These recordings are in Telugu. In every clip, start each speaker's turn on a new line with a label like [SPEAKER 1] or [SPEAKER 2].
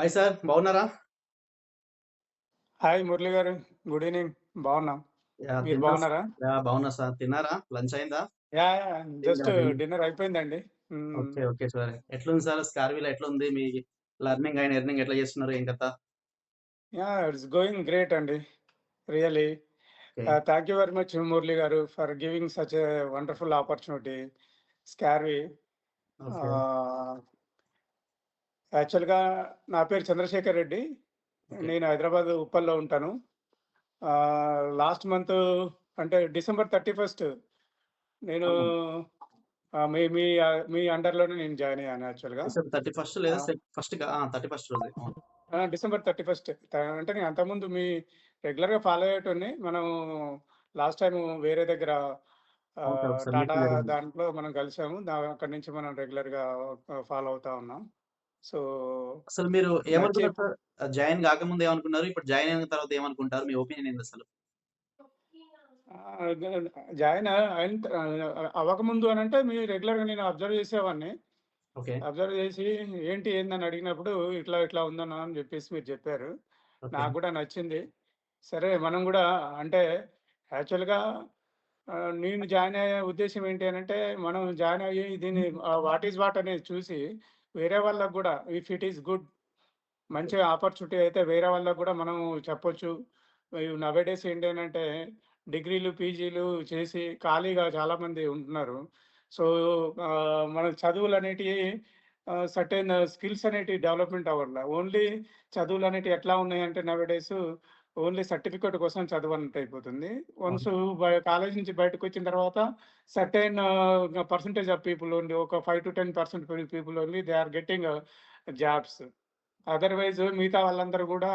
[SPEAKER 1] హాయ్ సార్ బాగున్నారా?
[SPEAKER 2] హాయ్ మురళి గారు. Good evening. బాగున్నాం. మీరు బాగున్నారా?
[SPEAKER 1] బాగున్నా సార్. తిన్నారా? లంచ్ అయిందా?
[SPEAKER 2] యాహ్! జస్ట్ డిన్నర్ అయిపోయిందండి.
[SPEAKER 1] ఓకే. Okay sir. ఎట్లుంది సార్ స్కార్విలో ఎట్లుంది? మీ లెర్నింగ్ అండ్ ఎర్నింగ్ ఎట్లా చేస్తున్నారు? ఏం కథ?
[SPEAKER 2] యాహ్! ఇట్స్ గోయింగ్ గ్రేట్ అండి. ఆహ్, thank you very much Murali గారు for giving such wonderful opportunity. Scarvi. యాక్చువల్‌గా నా పేరు చంద్రశేఖర్ రెడ్డి. నేను హైదరాబాద్ ఉప్పల్‌లో ఉంటాను. లాస్ట్ మంత్ అంటే డిసెంబర్ 31 నేను
[SPEAKER 1] అవును.
[SPEAKER 2] ఆహ్, మీ మీ మీ అండర్‌లోనే నేను జాయిన్ అయ్యాను యాక్చువల్‌గా.
[SPEAKER 1] డిసెంబర్ 31 లేదా
[SPEAKER 2] ఆ!
[SPEAKER 1] సె ఫస్ట్‌గా ఆ! 31 రోజే. అవును.
[SPEAKER 2] ఆ! డిసెంబర్ 31 త అంటే నేను అంతకుముందు మీ రెగ్యులర్‌గా ఫాలో అయ్యేటోడిని. మనం లాస్ట్ టైమ్ వేరే దగ్గర టాటా. దాంట్లో మనం కలిసాము. అక్కడి నుంచి మనం రెగ్యులర్‌గా ఫాలో అవుతా ఉన్నాం. సో,
[SPEAKER 1] అసలు మీరు
[SPEAKER 2] నచ్చి
[SPEAKER 1] ఏమనుకున్నారు సార్? ఆహ్, జాయిన్ గాకముందు ఏమనుకున్నారు? ఇప్పుడు జాయిన్ అయిన తర్వాత ఏమనుకుంటారు? మీ ఒపీనియన్?
[SPEAKER 2] ఆహ్, గ జాయిన్ అయిన అవ్వకముందు అనంటే మీ రెగ్యులర్‌గా నేను అబ్జర్వ్ చేసేవాడిని.
[SPEAKER 1] ఓకే.
[SPEAKER 2] అబ్జర్వ్ చేసి ఏంటి ఏందని అడిగినప్పుడు ఇట్లా ఇట్లా ఉందన్న అని చెప్పేసి మీరు చెప్పారు. నాకు కూడా నచ్చింది. సరే మనం కూడా అంటే యాక్చువల్‌గా ఆహ్, నేను జాయిన్ అయ్యే ఉద్దేశ్యం ఏంటి అనంటే మనం జాయిన్ అయ్యి దీన్ని వాట్ ఈస్ వాట్ అనేది చూసి వేరే వాళ్ళకు కూడా ఇఫ్ ఇట్ ఈస్ గుడ్ మంచి ఆపర్చునిటీ అయితే వేరే వాళ్ళకు కూడా మనం చెప్పొచ్చు. నవేడేస్ ఏంటి డిగ్రీలు, పీజీలు చేసి ఖాళీగా చాలామంది ఉంటున్నారు. సో, మన చదువులు అనేటివి సర్టెన్ స్కిల్స్ అనేటివి డెవలప్‌మెంట్ అవ్వట్ల. ఓన్లీ చదువులు అనేటివి ఎట్లా ఉన్నాయంటే నౌఎడేస్ ఓన్లీ సర్టిఫికేట్ కోసం చదవనట్టు అయిపోతుంది. వన్స్ కాలేజ్ నుంచి బయటకొచ్చిన తర్వాత certain percentage of people only ఒక 5-10% P people only they are getting jobs. Otherwise మిగతా వాళ్ళందరూ కూడా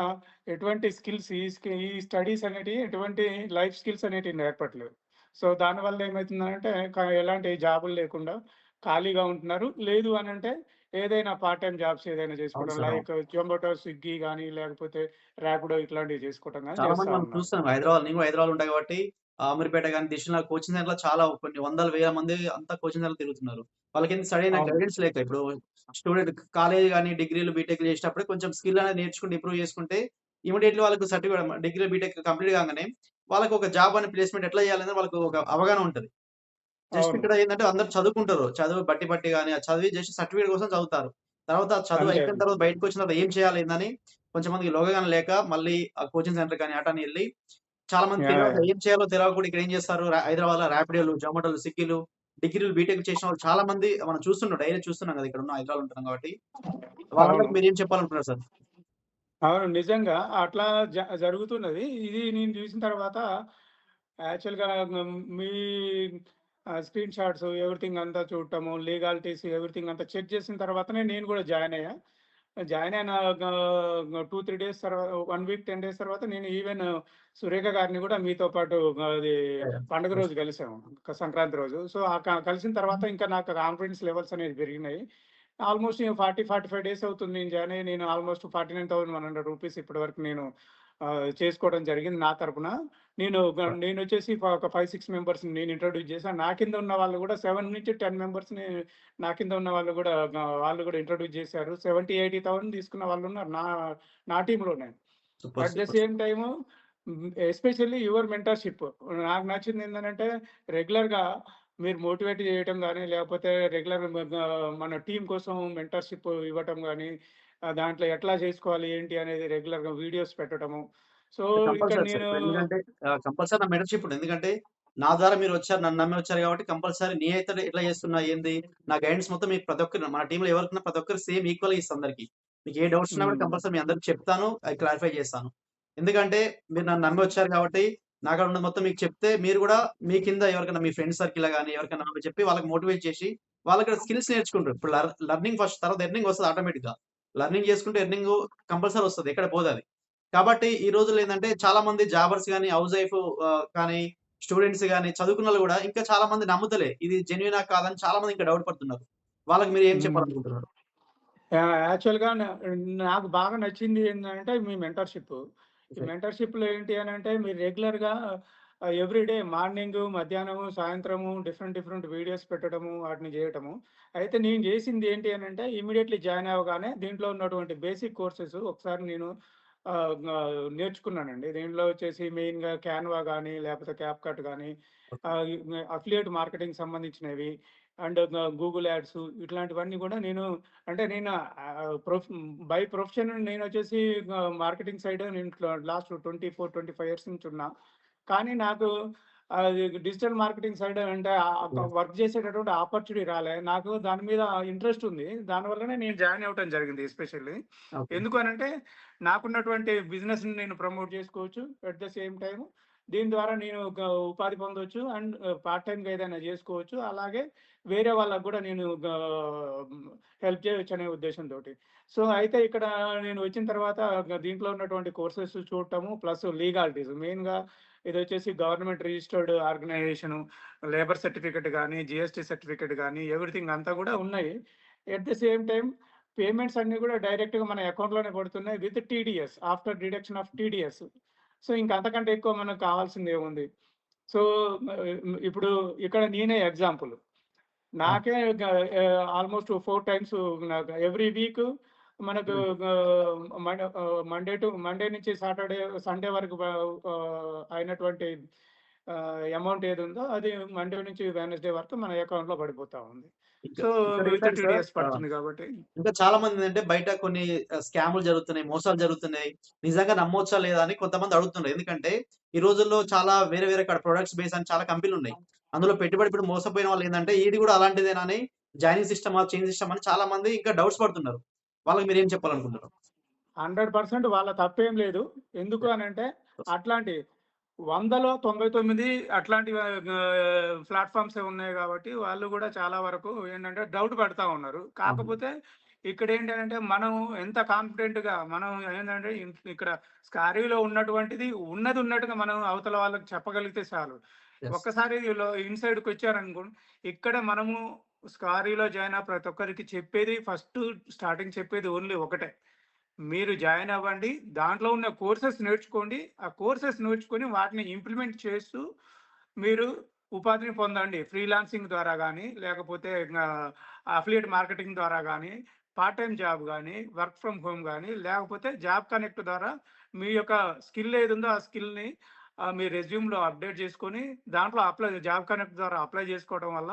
[SPEAKER 2] ఎటువంటి స్కిల్స్ ఈ ఈ స్టడీస్ అనేటివి ఎటువంటి లైఫ్ స్కిల్స్ అనేటివి నేర్పట్లేదు. సో, దానివల్ల ఏమైతుందనంటే క ఎలాంటి జాబులు లేకుండా ఖాళీగా ఉంటున్నారు. లేదు అనంటే ఏదైనా పార్ట్ టైమ్ జాబ్స్ ఏదైనా చేసుకోవడం. లైక్ జొమాటో, స్విగ్గీ గాని లేకపోతే ర్యాపిడో ఇట్లాంటివి
[SPEAKER 1] చాలా మంది
[SPEAKER 2] చేస్తా
[SPEAKER 1] మనం
[SPEAKER 2] ఉన్నారు.
[SPEAKER 1] చూస్తున్నాం. హైదరాబాద్ నేను కూడా హైదరాబాద్‌లో ఉంటా కాబట్టి ఆహ్, అమీర్పేట గాని, దిల్సుఖ్‌నగర్ కోచింగ్ సెంటర్‌లో చాలా కొన్ని వందల, వేల మంది అంతా కోచింగ్ సెంటర్‌లో తిరుగుతున్నారు. వాళ్ళకేంది సరైన
[SPEAKER 2] అవును.
[SPEAKER 1] గైడెన్స్ లేక ఇప్పుడు స్టూడెంట్ కాలేజ్ గాని, డిగ్రీలు, బీటెక్‌లు చేసేటప్పుడే కొంచెం స్కిల్ అనేది నేర్చుకుంటే, ఇంప్రూవ్ చేసుకుంటే ఇమ్మీడియేట్‌లీ వాళ్ళకి సర్టిఫికేట్ డిగ్రీ, బీటెక్ కంప్లీట్ కాంగానే వాళ్ళకి ఒక జాబ్ అని ప్లేస్‌మెంట్ ఎట్లా చేయాలనేది వాళ్ళకి ఒక అవగాహన ఉంటది. జస్ట్. ఇక్కడ ఏందంటే అందరూ చదువుకుంటారు. చదువు బట్టి బట్టి గాని, ఆ చదివి జస్ట్ సర్టిఫికేట్ కోసం చదువుతారు. తర్వాత ఆ చదువు. అయిపోయిన తర్వాత బయటకొచ్చిన తర్వాత ఏం చేయాలి ఏందని కొంచెం మందికి లోగగాన లేక మళ్ళీ ఆ కోచింగ్ సెంటర్ కానీ అటని ఎళ్ళి చాలా మంది! ఏం చేయాలో తెలవకుండా ఇక్కడ ఏం చేస్తారు రా హైదరాబాద్‌లో ర్యాపిడోలు, జొమాటోలు, స్విగ్గీలు, డిగ్రీలు, బీటెక్ చేసిన వాళ్ళు చాలా మంది మనం చూస్తున్నాం. డైలీ చూస్తున్నాం కదా! ఇక్కడ ఉన్న హైదరాబాద్‌లో ఉంటున్నాం కాబట్టి. వాళ్ళందరికి మీరేం చెప్పాలనుకుంటున్నారు సార్?
[SPEAKER 2] అవును. నిజంగా అట్లా జరుగుతున్నది. ఇది నేను చూసిన తర్వాత యాక్చువల్‌గా మీ స్క్రీన్ షాట్స్ ఎవ్రీథింగ్ అంతా చూడటము, లీగాలిటీస్ ఎవ్రీథింగ్ అంతా చెక్ చేసిన తర్వాతనే నేను కూడా జాయిన్ అయ్యా. జాయిన్ అయిన టూ త్రీ డేస్ తర్వాత వన్ వీక్, 10 డేస్ తర్వాత నేను ఈవెన్ సురేఖ గారిని కూడా మీతో పాటు అది పండుగ రోజు కలిసాము. సంక్రాంతి రోజు. సో, ఆ కలిసిన తర్వాత ఇంకా నాకు కాన్ఫిడెన్స్ లెవెల్స్ అనేవి పెరిగినాయి. ఆల్‌మోస్ట్ 40, 45 డేస్ అవుతుంది నేను జాయిన్ అయ్యి. నేను ఆల్‌మోస్ట్ రూ. 49,100 ఇప్పటివరకు నేను చేసుకోవడం జరిగింది నా తరపున. నేను! నేనొచ్చేసి ఫ ఒక 5, 6 మెంబర్స్‌ని నేను ఇంట్రొడ్యూస్ చేశాను. నా కింద ఉన్న వాళ్ళు కూడా 7-10 మెంబర్స్‌ని నా కింద ఉన్న వాళ్ళు కూడా వాళ్ళు కూడా ఇంట్రొడ్యూస్ చేశారు. 70,000, 80,000 తీసుకున్న వాళ్ళున్నారు నా నా టీమ్‌లోనే.
[SPEAKER 1] Super.
[SPEAKER 2] At the. Same time especially your mentorship. నాకు నచ్చింది ఏందనంటే రెగ్యులర్‌గా మీరు మోటివేట్ చేయటం గాని, లేకపోతే రెగ్యులర్ మన టీమ్ కోసం మెంటర్‌షిప్ ఇవ్వటం ఆహ్, దాంట్లో ఎట్లా చేసుకోవాలి ఏంటి అనేది రెగ్యులర్‌గా వీడియోస్ పెట్టడము. సో, ఇక్కడ
[SPEAKER 1] కంపల్సరీ సార్.
[SPEAKER 2] నేను
[SPEAKER 1] ఇప్పుడు ఎందుకంటే కంపల్సరీ నా మెంటర్‌షిప్ ఉంటుంది. ఎందుకంటే నా ద్వారా మీరొచ్చారు. నన్ను నమ్మి వచ్చారు కాబట్టి కంపల్సరీ నేనైతే ఎట్లా చేస్తున్నా ఏంది? నా గైడెన్స్ మొత్తం మీకు ప్రతి ఒక్కరు మన టీమ్‌లో ఎవరికున్నా ప్రతి ఒక్కరికి సేమ్ ఈక్వల్‌గా ఇస్తా అందరికి. మీకు ఏ డౌట్స్ ఉన్నా కూడా. కంపల్సరీ మీ అందరికి చెప్తాను. అవి క్లారిఫై చేస్తాను. ఎందుకంటే మీరు నన్ను నమ్మి వచ్చారు కాబట్టి నాకాడ ఉన్నది మొత్తం మీకు చెప్తే మీరు కూడా మీ కింద ఎవరికైనా మీ ఫ్రెండ్ సర్కిల్‌లో గాని ఎవరికైనా నాకు చెప్పి వాళ్ళకి మోటివేట్ చేసి వాళ్ళకి స్కిల్స్ నేర్చుకుంటారు. ఇప్పుడు లర్ లెర్నింగ్ ఫస్ట్ తర్వాత ఎర్నింగ్ వస్తది ఆటోమేటిక్‌గా. లెర్నింగ్ చేసుకుంటే ఎర్నింగ్ కంపల్సరీ వస్తది. ఎక్కడ పోదది. కాబట్టి ఈ రోజుల్లో ఏందంటే చాలా మంది జాబర్స్ గాని, హౌస్ వైఫ్ కానీ స్టూడెంట్స్ గాని చదువుకున్నోళ్ళు కూడా ఇంకా చాలా మంది నమ్ముతలే. ఇది జెన్యూనా కాదని చాలా మంది ఇంకా డౌట్ పడుతున్నారు. వాళ్ళకి మీరు ఏం. చెప్పాలనుకుంటున్నారు?
[SPEAKER 2] యాహ్! యాక్చువల్‌గా న నాకు బాగా నచ్చింది ఏంటంటే మీ మెంటర్‌షిప్. ఈ
[SPEAKER 1] ఓకే.
[SPEAKER 2] మెంటర్‌షిప్‌లో ఏంటి అనంటే మీరు రెగ్యులర్‌గా ఆహ్, ఎవ్రీ డే మార్నింగు, మధ్యాహ్నము, సాయంత్రము డిఫరెంట్ డిఫరెంట్ వీడియోస్ పెట్టడము, వాటిని జేయటము. అయితే నేను జేసింది ఏంటి అనంటే ఇమ్మీడియేట్‌లీ జాయిన్ అవ్వగానే దీంట్లో ఉన్నటువంటి బేసిక్ కోర్సెస్ ఒకసారి నేను నేర్చుకున్నానండి. దీంట్లో వచ్చేసి మెయిన్‌గా క్యాన్వా క్యాప్‌కట్ గానీ,
[SPEAKER 1] ఓకే.
[SPEAKER 2] ఆహ్, ఈ అఫిలియేట్ మార్కెటింగ్ సంబంధించినవి అండ్ గూగుల్ యాడ్స్ ఇట్లాంటివన్నీ గూడా నేను అంటే నేను ప్రొఫ్ బై ప్రొఫెషన్ నేనొచ్చేసి గ మార్కెటింగ్ సైడ్ నేను లాస్ట్ 24, 25 ఇయర్స్ నుంచి ఉన్నా. కానీ నాకు అది డిజిటల్ మార్కెటింగ్ సైడ్ అంటే. వర్క్ చేసేటటువంటి ఆపర్చునిటీ రాలే. నాకు దాని మీద ఇంట్రెస్ట్ ఉంది. దానివల్లనే నేను జాయిన్ అవ్వటం జరిగింది ఎస్పెషల్లీ. ఎందుకు అనంటే నాకున్నటువంటి బిజినెస్‌ని నేను ప్రమోట్ చేసుకోవచ్చు. అట్ ద సేమ్ టైమ్ దీని ద్వారా నేను ఒక ఉపాధి పొందొచ్చు. అండ్ పార్ట్ టైమ్‌గా ఏదైనా జేసుకోవచ్చు. అలాగే వేరే వాళ్ళకి గూడా నేను గా హెల్ప్ చేయొచ్చనే ఉద్దేశంతోటి. సో, అయితే ఇక్కడ నేను వచ్చిన తర్వాత గ దీంట్లో ఉన్నటువంటి కోర్సెస్ చూడటము ప్లస్ లీగాలిటీస్ మెయిన్‌గా ఇది వచ్చేసి government registered organization labour certificate కానీ జీఎస్టీ సర్టిఫికేట్ కానీ ఎవ్రీథింగ్ అంతా కూడా ఉన్నాయి. At the same time payments అన్నీ కూడా డైరెక్ట్‌గా మన అకౌంట్‌లోనే పడుతున్నాయి with TDS after deduction of TDS. So, ఇంక అంతకంటే ఎక్కువ మనకు కావాల్సిందేముంది. సో, ఇప్పుడు ఇక్కడ నేనే ఎగ్జాంపుల్. నాకే ఆల్‌మోస్ట్ ఫోర్ టైమ్స్ నాకు ఎవ్రీ వీక్ మనకు మండ టు మండే నుంచి సాటర్‌డే, సండే వరకు అయినటువంటి అమౌంట్ ఏదుందో అది మండే నుంచి వెడ్నెస్‌డే వరకు మన అకౌంట్‌లో పడిపోతా ఉంది. సో,
[SPEAKER 1] ఏంటంటే!
[SPEAKER 2] పడుతుంది కాబట్టి
[SPEAKER 1] ఇంకా చాలా మందేంటంటే బయట కొన్ని స్కామ్‌లు జరుగుతున్నాయి. మోసాలు జరుగుతున్నాయి. నిజంగా నమ్మొచ్చా లేదా అని కొంతమంది అడుగుతున్నారు. ఎందుకంటే ఈ రోజుల్లో చాలా వేరే వేరే కాడ ప్రొడక్ట్స్ బేస్ అని చాలా కంపెనీలున్నాయి. అందులో పెట్టుబడి ఇప్పుడు మోసపోయిన వాళ్ళేందంటే ఇది గూడా అలాంటిదేనా అని జాయినింగ్ సిస్టమా? చేంజ్ సిస్టమా? అని చాలా మంది ఇంకా డౌట్స్ పడుతున్నారు. వాళ్ళకి మీరేం చెప్పాలనుకుంటున్నారు?
[SPEAKER 2] 100% వాళ్ళ తప్పేం లేదు. ఎందుకు అనంటే అట్లాంటి 100లో 99 అట్లాంటి ఆహ్, ప్లాట్‌ఫార్మ్సే ఉన్నాయి గాబట్టి వాళ్ళు గూడా చాలా వరకు ఏంటంటే డౌట్ పడతా ఉన్నారు. కాకపోతే ఇక్కడేంటనంటే మనం ఎంత కాన్ఫిడెంట్‌గా మనం ఏందంటే ఇన్ ఇక్కడ స్కారీలో ఉన్నటువంటిది ఉన్నది ఉన్నట్టుగా మనం అవతల వాళ్ళకి చెప్పగలిగితే చాలు. ఒక్కసారి లో ఇన్‌సైడ్‌కొచ్చారనుకోండి ఇక్కడ మనము స్కారీలో జాయిన్ అయ్యి ప్రతి ఒక్కరికి చెప్పేది ఫస్ట్ స్టార్టింగ్ చెప్పేది ఓన్లీ ఒకటే. మీరు జాయిన్ అవ్వండి. దాంట్లో ఉన్న కోర్సెస్ నేర్చుకోండి. ఆ కోర్సెస్ నేర్చుకొని వాటిని ఇంప్లిమెంట్ చేస్తూ మీరు ఉపాధిని పొందండి. ఫ్రీలాన్సింగ్ ద్వారా కానీ లేకపోతే ఆహ్, అఫిలియేట్ మార్కెటింగ్ ద్వారా కానీ పార్ట్ టైం జాబ్ కానీ వర్క్ ఫ్రమ్ హోమ్ కానీ లేకపోతే జాబ్ కనెక్ట్ ద్వారా మీ యొక్క స్కిల్ ఏదుందో ఆ స్కిల్‌ని మీ రెజ్యూమ్‌లో అప్డేట్ చేసుకొని దాంట్లో అప్లై జాబ్ కనెక్ట్ ద్వారా అప్లై చేసుకోవడం వల్ల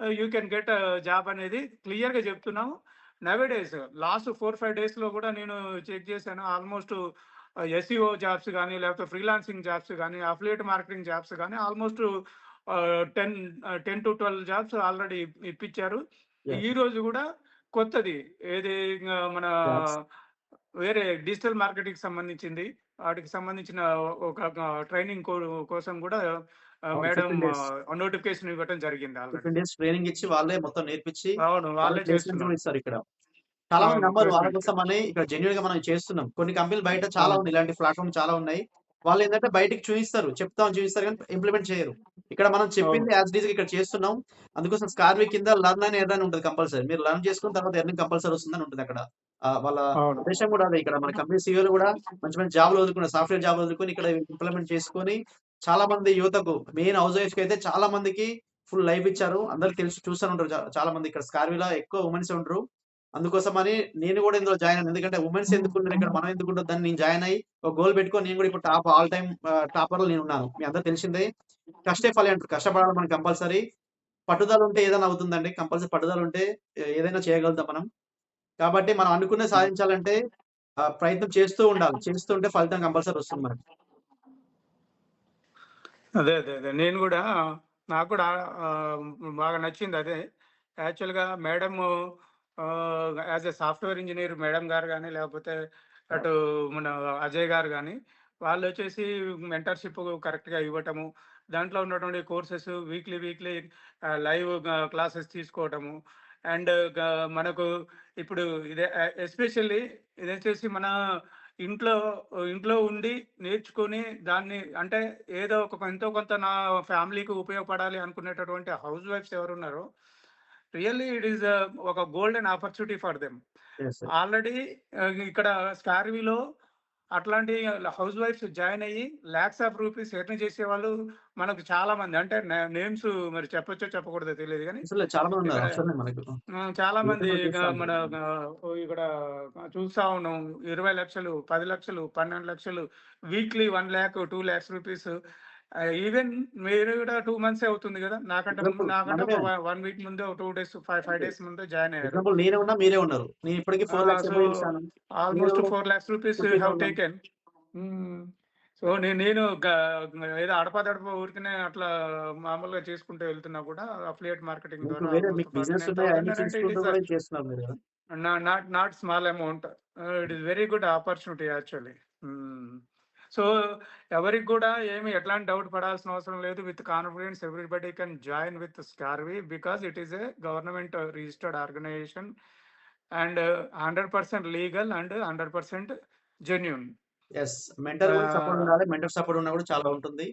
[SPEAKER 2] యూ కెన్ గెట్ జాబ్ అనేది క్లియర్‌గా చెప్తున్నాము. నౌ-ఏ-డేస్ లాస్ట్ 4, 5 డేస్‌లో గూడా నేను చెక్ చేశాను. ఆల్‌మోస్ట్ ఎస్‌ఈఓ జాబ్స్ గానీ, లేకపోతే ఫ్రీలాన్సింగ్ జాబ్స్ గానీ, అఫిలియేట్ మార్కెటింగ్ జాబ్స్ గానీ ఆల్‌మోస్ట్ ఆహ్, 10 ఆహ్, 10-12 జాబ్స్ ఆల్రెడీ ఇప్పిచ్చారు.
[SPEAKER 1] యెస్.
[SPEAKER 2] ఈరోజు గూడా కొత్తది ఏది మన. వేరే డిజిటల్ మార్కెటింగ్‌కి సంబంధించింది. వాటికి సంబంధించిన ఒక ట్రైనింగ్ కోసం
[SPEAKER 1] అవును.
[SPEAKER 2] Madam
[SPEAKER 1] 15 days.
[SPEAKER 2] నోటిఫికేషన్ ఇవ్వటం జరిగింది.
[SPEAKER 1] 15 డేస్ ట్రైనింగ్ ఇచ్చి వాళ్ళే మొత్తం నేర్పించి
[SPEAKER 2] అవును.
[SPEAKER 1] వాళ్ళే
[SPEAKER 2] వాళ్ళే చేస్తున్నారు.
[SPEAKER 1] ఇస్తారు ఇక్కడ. చాలా మంది. నమ్మరు. వాళ్ళ
[SPEAKER 2] ప్లేస్‌మెంట్స్.
[SPEAKER 1] కోసమని ఇక్కడ జెన్యూన్‌గా మనం చేస్తున్నాం. కొన్ని కంపెనీలు బయట చాలా. ఉన్నాయి. ఇలాంటి ప్లాట్‌ఫార్మ్ చాలా ఉన్నాయి. వాళ్ళేందంటే బయటికి చూయిస్తారు. చెప్తామని చూయిస్తారు గానీ ఇంప్లిమెంట్ చేయరు. ఇక్కడ మనం. చెప్పింది యాజ్ ఈజ్‌గా ఇక్కడ చేస్తున్నాం. అందుకోసం స్కార్వీ కింద లెర్న్ అని ఎర్న్ అని ఉంటది కంపల్సరీ. మీరు లెర్న్ చేసుకున్న తర్వాత ఎర్నింగ్ కంపల్సరీ వస్తుందని ఉంటదక్కడ. ఆహ్, వాళ్ళ
[SPEAKER 2] అవును.
[SPEAKER 1] ఉద్దేశ్యం గూడా అదే. ఇక్కడ మన కంపెనీ సీఈఓలు గూడా మంచి మంచి జాబ్‌లు వదులుకున్నారు. సాఫ్ట్‌వేర్ జాబ్‌లు వదులుకొని ఇక్కడ ఇంప్లిమెంట్ చేసుకొని చాలా మంది యువతకు మెయిన్ హౌస్ వైఫ్ అయితే చాలా మందికి ఫుల్ లైఫ్ ఇచ్చారు. అందరు తెలిసి చూస్తూనే ఉంటారు. చాలా మంది ఇక్కడ స్కార్వీలో ఎక్కువ ఉమెన్స్ ఉంటారు అందుకోసం అందుకోసమని నేను కూడా ఇందులో జాయిన్ అయ్యాను. ఎందుకంటే ఉమెన్స్ ఎందుకుంటారు ఇక్కడ మనం ఎందుకు దాన్ని నేను జాయిన్ అయ్యి ఒక గోల్ పెట్టుకొని నేను కూడా ఇప్పుడు టాప్ ఆల్ టైమ్లో నేను ఉన్నా మీ అందరూ తెలిసిందే. కష్టే ఫలి అంటారు. కష్టపడాలి మనం కంపల్సరీ. పట్టుదల ఉంటే ఏదైనా అవుతుందండి. కంపల్సరీ పట్టుదల ఉంటే ఏదైనా చేయగలుగుతాం మనం. కాబట్టి మనం అనుకునే సాధించాలంటే ప్రయత్నం చేస్తూ ఉండాలి. చేస్తూ ఉంటే ఫలితం కంపల్సరీ వస్తుంది మనకి.
[SPEAKER 2] అదే. అదే. అదే. నేను కూడా నాకు కూడా బాగా నచ్చింది అదే యాక్చువల్‌గా madam as as a software engineer madam గారు కానీ లేకపోతే అటు మన అజయ్ గారు కానీ వాళ్ళు వచ్చేసి మెంటర్‌షిప్ కరెక్ట్‌గా ఇవ్వటము. దాంట్లో ఉన్నటువంటి courses weekly, weekly live classes తీసుకోవటము. And మనకు ఇప్పుడు ఇదే ఎస్పెషల్లీ ఎస్పెషల్లీ ఇదొచ్చేసి మన ఇంట్లో ఇంట్లో ఉండి నేర్చుకొని దాన్ని అంటే ఏదో ఒక ఎంతో కొంత నా ఫ్యామిలీకి ఉపయోగపడాలి అనుకునేటటువంటి హౌస్ వైఫ్స్ ఎవరున్నారో రియల్లీ ఇట్ ఈస్ ఒక golden opportunity for them. Already ఇక్కడ స్కార్వీలో అట్లాంటి హౌస్ వైఫ్స్ జాయిన్ అయ్యి లాక్స్ ఆఫ్ రూపీస్ ఎర్న్ చేసేవాళ్ళు మనకు చాలా మంది. అంటే నేమ్స్ మరి చెప్పొచ్చో చెప్పకూడదో తెలియదు కానీ
[SPEAKER 1] చాలా మంది
[SPEAKER 2] మన ఇక్కడ చూస్తా ఉన్నాం. ఇరవై లక్షలు పది లక్షలు పన్నెండు లక్షలు weekly one lakh two lakhs rupees even మీరు కూడా టూ మంత్స్ అవుతుంది కదా? నాకంటే నాకంటే వన్ వీక్ ముందు two days five five days ముందు జాయిన్ అయ్యారు.
[SPEAKER 1] నేనే ఉన్నా మీరే ఉన్నారు. నేను ఇప్పటికి four lakhs
[SPEAKER 2] almost four lakhs rupees
[SPEAKER 1] thousand
[SPEAKER 2] taken so నేను నేను ఏదో అడపదడప ఊరికనే అట్లా మామూలుగా చేసుకుంటూ వెళ్తున్నా కూడా అఫిలియేట్ మార్కెటింగ్ ద్వారా not not small amount it is very good opportunity actually so ఎవరికి కూడా ఏమి ఎట్లాంటి డౌట్ పడాల్సిన అవసరం లేదు. With confidence everybody can join with Scarvi because it is a government registered organization and hundred percent legal and hundred percent genuine.
[SPEAKER 1] Yes mentor support ఉండాలి. మెంటర్ సపోర్ట్ ఉన్నా కూడా చాలా ఉంటుంది.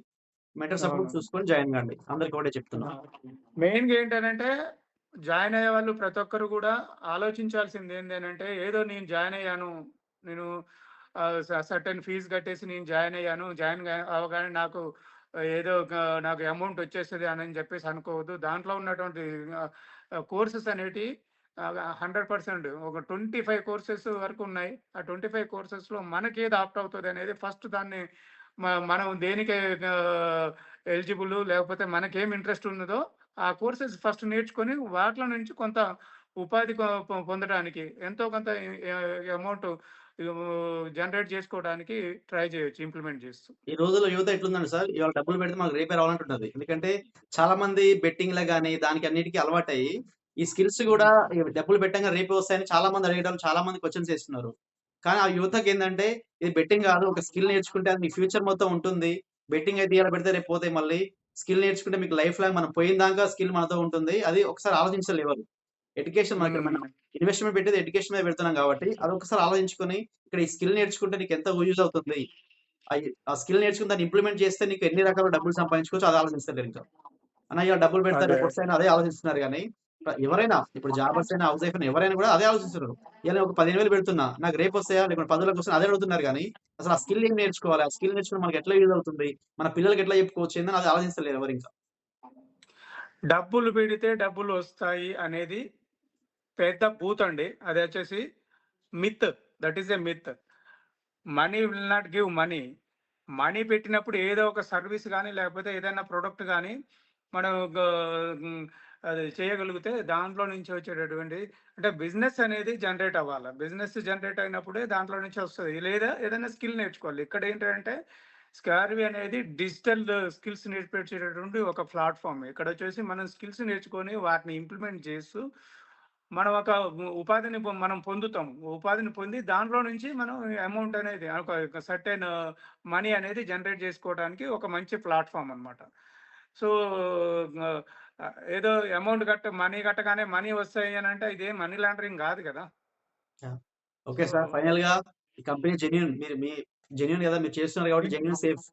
[SPEAKER 1] మెంటర్ సపోర్ట్ చూసుకొని జాయిన్ కండి. అందరికి ఒకటే చెప్తున్నా.
[SPEAKER 2] మెయిన్గా ఏంటంటే జాయిన్ అయ్యే వాళ్ళు ప్రతి ఒక్కరు కూడా ఆలోచించాల్సింది ఏంటంటే ఏదో నేను జాయిన్ అయ్యాను. నేను సర్టెన్ ఫీజు కట్టేసి నేను జాయిన్ అయ్యాను. జాయిన్ అవగానే నాకు ఏదో నాకు అమౌంట్ వచ్చేస్తుంది అని చెప్పేసి అనుకోవద్దు. దాంట్లో ఉన్నటువంటి కోర్సెస్ అనేటి హండ్రెడ్ పర్సెంట్ ఒక ట్వంటీ ఫైవ్ కోర్సెస్ వరకు ఉన్నాయి. ఆ ట్వంటీ ఫైవ్ కోర్సెస్లో మనకి ఏది ఆప్ట్ అవుతుంది అనేది ఫస్ట్ దాన్ని మనం దేనికి ఎలిజిబుల్ లేకపోతే మనకేం ఇంట్రెస్ట్ ఉన్నదో ఆ కోర్సెస్ ఫస్ట్ నేర్చుకొని వాటిలో నుంచి కొంత ఉపాధి పొందడానికి ఎంతో కొంత అమౌంట్ జనరేట్ చేసుకోవడానికి ట్రై చేయొచ్చు ఇంప్లిమెంట్ చేస్తూ.
[SPEAKER 1] ఈ రోజుల్లో యువత ఎట్లుందండి సార్ ఇవాళ డబ్బులు పెడితే మాకు రేపే రావాలంటున్నది ఎందుకంటే చాలా మంది బెట్టింగ్ లా గానీ దానికి అన్నిటికీ అలవాటయ్యి ఈ స్కిల్స్ కూడా డబ్బులు పెట్టంగా రేపే వస్తాయని చాలా మంది అడిగడం చాలా మంది క్వశ్చన్స్ వేస్తున్నారు. కానీ ఆ యువతకి ఏంటంటే ఇది బెట్టింగ్ కాదు ఒక స్కిల్ నేర్చుకుంటే అది మీ ఫ్యూచర్ మొత్తం ఉంటుంది. బెట్టింగ్ అయితే ఇలా పెడితే రేపు పోతాయి మళ్ళీ స్కిల్ నేర్చుకుంటే మీకు లైఫ్ లాంగ్ మనం పోయిన దాకా స్కిల్ మనతో ఉంటుంది. అది ఒకసారి ఆలోచించలేరు ఎడ్యుకేషన్ మనకి మనం ఇన్వెస్ట్మెంట్ పెట్టేది ఎడ్యుకేషన్ మీద పెడుతున్నాం కాబట్టి అది ఒకసారి ఆలోచించుకొని ఇక్కడ ఈ స్కిల్ నేర్చుకుంటే నీకు ఎంత యూజ్ అవుతుంది? ఆ- స్కిల్ నేర్చుకుని దాన్ని ఇంప్లిమెంట్ చేస్తే నీకు ఎన్ని రకాల డబ్బులు సంపాదించుకోవచ్చు అది ఆలోచిస్తారు ఇంకా. అన్న ఇలా డబ్బులు పెడతారు
[SPEAKER 2] అదే.
[SPEAKER 1] రేపు వస్తాయని అదే ఆలోచిస్తున్నారు కానీ ఎవరైనా ఇప్పుడు జాబర్స్ అయినా హౌస్ వైఫ్ అయినా ఎవరైనా కూడా అదే ఆలోచిస్తున్నారు. ఇలా ఒక పదిహేను వేలు పెడుతున్నా నాకు రేపు వస్తాయా లేకపోతే పదులకు వస్తాయా అదే అడుగుతున్నారు కానీ అసలు ఆ స్కిల్ ఏం నేర్చుకోవాలి? ఆ స్కిల్ నేర్చుకుని మనకి ఎట్లా యూజ్ అవుతుంది? మన పిల్లలకి ఎట్లా చెప్పుకోవచ్చు అది ఆలోచిస్తలేరు ఎవరు ఇంకా.
[SPEAKER 2] డబ్బులు పెడితే డబ్బులు వస్తాయి అనేది పెద్ద బూత్ అండి. అది వచ్చేసి myth. That is a myth money will not give money money పెట్టినప్పుడు ఏదో ఒక సర్వీస్ కానీ లేకపోతే ఏదైనా ప్రోడక్ట్ కానీ మనం అది చేయగలిగితే దాంట్లో నుంచి వచ్చేటటువంటి అంటే బిజినెస్ అనేది జనరేట్ అవ్వాలి. బిజినెస్ జనరేట్ అయినప్పుడే దాంట్లో నుంచి వస్తుంది. లేదా ఏదైనా స్కిల్ నేర్చుకోవాలి. ఇక్కడ ఏంటంటే స్కార్వి అనేది డిజిటల్ స్కిల్స్ నేర్పించేటటువంటి ఒక ప్లాట్ఫామ్ ఇక్కడ వచ్చేసి మనం స్కిల్స్ నేర్చుకొని వాటిని ఇంప్లిమెంట్ చేస్తూ మనం ఒక ఉపాధిని మనం పొందుతాం ఉపాధిని పొంది దాంట్లో నుంచి మనం అమౌంట్ అనేది ఒక సర్టెన్ మనీ అనేది జనరేట్ చేసుకోవడానికి ఒక మంచి ప్లాట్ఫామ్ అన్నమాట. సో ఏదో అమౌంట్ కట్ట మనీ కట్టగానే మనీ వస్తాయి అని అంటే ఇదే మనీ లాండరింగ్ కాదు కదా.
[SPEAKER 1] Okay sir. ఫైనల్గా ఈ కంపెనీ జెన్యున్ మీరు మీ జెన్యున్ కదా మీరు చేస్తున్నారు కాబట్టి జెన్యున్ సేఫ్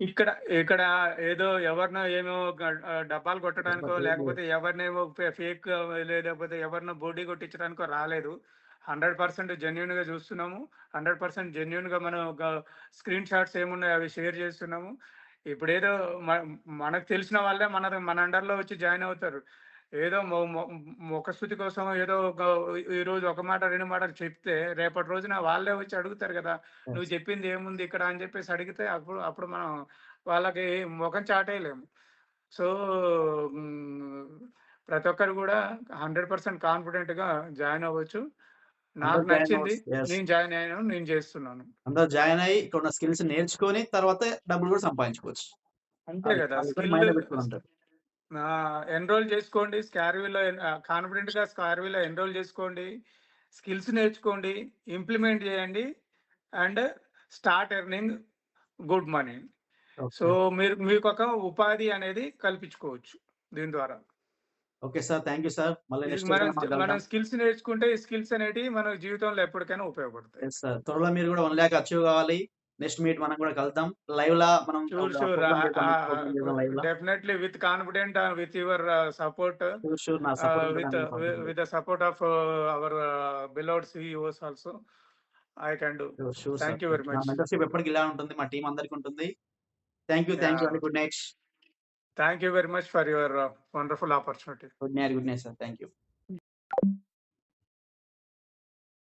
[SPEAKER 2] ఇక్కడ ఇక్కడ ఏదో ఎవరినో ఏమో డబ్బాలు కొట్టడానికో లేకపోతే ఎవరినేమో ఫేక్ లేకపోతే ఎవరినో బోడీ కొట్టించడానికో రాలేదు. హండ్రెడ్ పర్సెంట్ జెన్యున్గా చూస్తున్నాము. హండ్రెడ్ పర్సెంట్ జెన్యున్గా మనం స్క్రీన్ షాట్స్ ఏమున్నాయి అవి షేర్ చేస్తున్నాము. ఇప్పుడు ఏదో మ- మనకు తెలిసిన వాళ్ళే మన మన అండర్లో వచ్చి జాయిన్ అవుతారు. ఏదో ముఖస్థుతి కోసం ఏదో ఈ రోజు ఒక మాట రెండు మాటలు చెప్తే రేపటి రోజున వాళ్ళే వచ్చి అడుగుతారు కదా నువ్వు చెప్పింది ఏముంది ఇక్కడ? అని చెప్పేసి అడిగితే అప్పుడు అప్పుడు మనం వాళ్ళకి ముఖం చాటేయలేము. సో ప్రతి ఒక్కరు కూడా హండ్రెడ్ పర్సెంట్ కాన్ఫిడెంట్గా జాయిన్ అవ్వచ్చు. నాకు నచ్చింది. నేను జాయిన్ అయ్యాను నేను చేస్తున్నాను.
[SPEAKER 1] అందరూ జాయిన్ అయ్యి ఇక్కడ ఉన్న స్కిల్స్ నేర్చుకొని తర్వాత డబ్బులు కూడా సంపాదించుకోవచ్చు.
[SPEAKER 2] అంతే కదా ఎన్రోల్ చేసుకోండి స్కార్వీలో కాన్ఫిడెంట్గా స్కార్వీలో ఎన్రోల్ చేసుకోండి స్కిల్స్ నేర్చుకోండి ఇంప్లిమెంట్ చేయండి and start earning good money so మీరు మీకు ఒక ఉపాధి అనేది కల్పించుకోవచ్చు దీని ద్వారా.
[SPEAKER 1] Okay sir thank you sir
[SPEAKER 2] మనం స్కిల్స్ నేర్చుకుంటే ఈ స్కిల్స్ అనేటివి మన జీవితంలో ఎప్పటికైనా ఉపయోగపడతాయి.
[SPEAKER 1] సార్ త్వరలో మీరు కూడా వన్ ల్యాక్ అచీవ్ కావాలి. నెక్స్ట్ మీట్ మనం కూడా కలుద్దాం లైవ్ లా మనం.
[SPEAKER 2] Definitely with confident with your support with with support of our beloved CEOs also I can do. Thank you very much.
[SPEAKER 1] Mentorship ఎప్పటికి ఇలా ఉంటుంది. మా టీమ్ అందరికి ఉంటుంది. Thank you. థాంక్ యూ అండి. Good night.
[SPEAKER 2] Thank you very much for your wonderful opportunity.
[SPEAKER 1] Good night. Good night sir. Thank you.